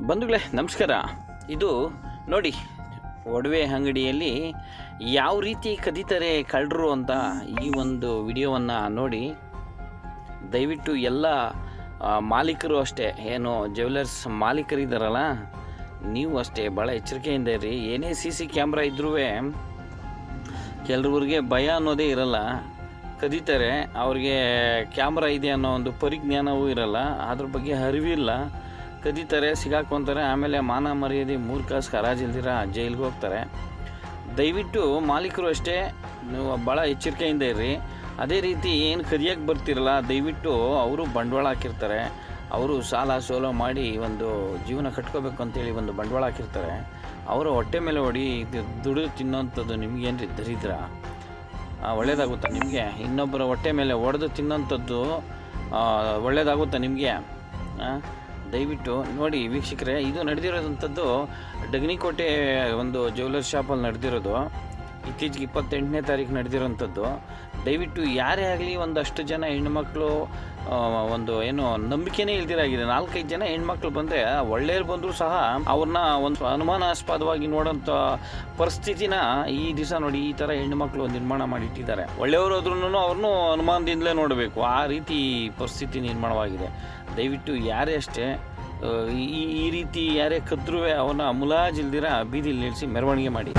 ಬಂಧುಗಳೇ, ನಮಸ್ಕಾರ. ಇದು ನೋಡಿ, ಒಡವೆ ಅಂಗಡಿಯಲ್ಲಿ ಯಾವ ರೀತಿ ಕದೀತಾರೆ ಕಳ್ಳರು ಅಂತ ಈ ಒಂದು ವಿಡಿಯೋವನ್ನು ನೋಡಿ, ದಯವಿಟ್ಟು ಎಲ್ಲ ಮಾಲೀಕರು ಅಷ್ಟೇ, ಏನು ಜ್ಯುವೆಲರ್ಸ್ ಮಾಲೀಕರಿದ್ದಾರಲ್ಲ ನೀವು ಅಷ್ಟೇ ಭಾಳ ಎಚ್ಚರಿಕೆಯಿಂದ ಇರಿ ಏನೇ ಸಿ ಸಿ ಕ್ಯಾಮ್ರಾ ಇದ್ರೂ ಕೆಲವ್ರಿಗೆ ಭಯ ಅನ್ನೋದೇ ಇರಲ್ಲ. ಕದೀತಾರೆ, ಅವ್ರಿಗೆ ಕ್ಯಾಮ್ರಾ ಇದೆ ಅನ್ನೋ ಒಂದು ಪರಿಜ್ಞಾನವೂ ಇರಲ್ಲ. ಅದ್ರ ಬಗ್ಗೆ ಅರಿವಿಲ್ಲ. ಕದೀತಾರೆ, ಸಿಗಾಕೊಂತಾರೆ, ಆಮೇಲೆ ಮಾನ ಮರ್ಯಾದೆ ಮೂರು ಕಾಸು ಹರಾಜಿಲ್ದಿರ ಜೈಲಿಗೆ ಹೋಗ್ತಾರೆ. ದಯವಿಟ್ಟು ಮಾಲೀಕರು ಅಷ್ಟೇ, ನೀವು ಭಾಳ ಎಚ್ಚರಿಕೆಯಿಂದ ಇರ್ರಿ. ಅದೇ ರೀತಿ ಏನು ಕದಿಯಕ್ಕೆ ಬರ್ತಿರಲ್ಲ, ದಯವಿಟ್ಟು ಅವರು ಬಂಡವಾಳ ಹಾಕಿರ್ತಾರೆ. ಅವರು ಸಾಲ ಸೋಲ ಮಾಡಿ ಒಂದು ಜೀವನ ಕಟ್ಕೋಬೇಕು ಅಂತೇಳಿ ಒಂದು ಬಂಡವಾಳ ಹಾಕಿರ್ತಾರೆ. ಅವರು ಹೊಟ್ಟೆ ಮೇಲೆ ಹೊಡಿ ದುಡಿದು ತಿನ್ನೋಂಥದ್ದು ನಿಮಗೇನು ದರಿದ್ರ? ಒಳ್ಳೇದಾಗುತ್ತಾ ನಿಮಗೆ? ಇನ್ನೊಬ್ಬರ ಹೊಟ್ಟೆ ಮೇಲೆ ಹೊಡೆದು ತಿನ್ನೋಂಥದ್ದು ಒಳ್ಳೇದಾಗುತ್ತಾ ನಿಮಗೆ? ದಯವಿಟ್ಟು ನೋಡಿ ವೀಕ್ಷಕರೇ, ಇದು ನಡೆದಿರೋದಂಥದ್ದು ಡಗ್ನಿಕೋಟೆ ಒಂದು ಜ್ಯುವೆಲರ್ ಶಾಪಲ್ಲಿ ನಡೆದಿರೋದು. ಇತ್ತೀಚೆಗೆ ಇಪ್ಪತ್ತೆಂಟನೇ ತಾರೀಕು ನಡೆದಿರೋಂಥದ್ದು. ದಯವಿಟ್ಟು ಯಾರೇ ಆಗಲಿ ಒಂದಷ್ಟು ಜನ ಹೆಣ್ಮಕ್ಳು ಒಂದು ಏನು ನಂಬಿಕೆನೇ ಇಲ್ದಿರಾಗಿದೆ ನಾಲ್ಕೈದು ಜನ ಹೆಣ್ಮಕ್ಳು ಬಂದರೆ ಒಳ್ಳೆಯವ್ರು ಬಂದರೂ ಸಹ ಅವ್ರನ್ನ ಒಂದು ಅನುಮಾನಾಸ್ಪದವಾಗಿ ನೋಡೋಂಥ ಪರಿಸ್ಥಿತಿನ ಈ ದಿವಸ ನೋಡಿ ಈ ಥರ ಹೆಣ್ಮಕ್ಳು ನಿರ್ಮಾಣ ಮಾಡಿಟ್ಟಿದ್ದಾರೆ. ಒಳ್ಳೆಯವರು ಆದ್ರೂ ಅವ್ರನ್ನೂ ಅನುಮಾನದಿಂದಲೇ ನೋಡಬೇಕು. ಆ ರೀತಿ ಪರಿಸ್ಥಿತಿ ನಿರ್ಮಾಣವಾಗಿದೆ. ದಯವಿಟ್ಟು ಯಾರೇ ಅಷ್ಟೇ ಈ ರೀತಿ ಯಾರೇ ಕದ್ರೂ ಅವನ ಮುಲಾಜಿಲ್ದಿರ ಬೀದಿಲಿ ನಿಲ್ಲಿಸಿ ಮೆರವಣಿಗೆ ಮಾಡಿ.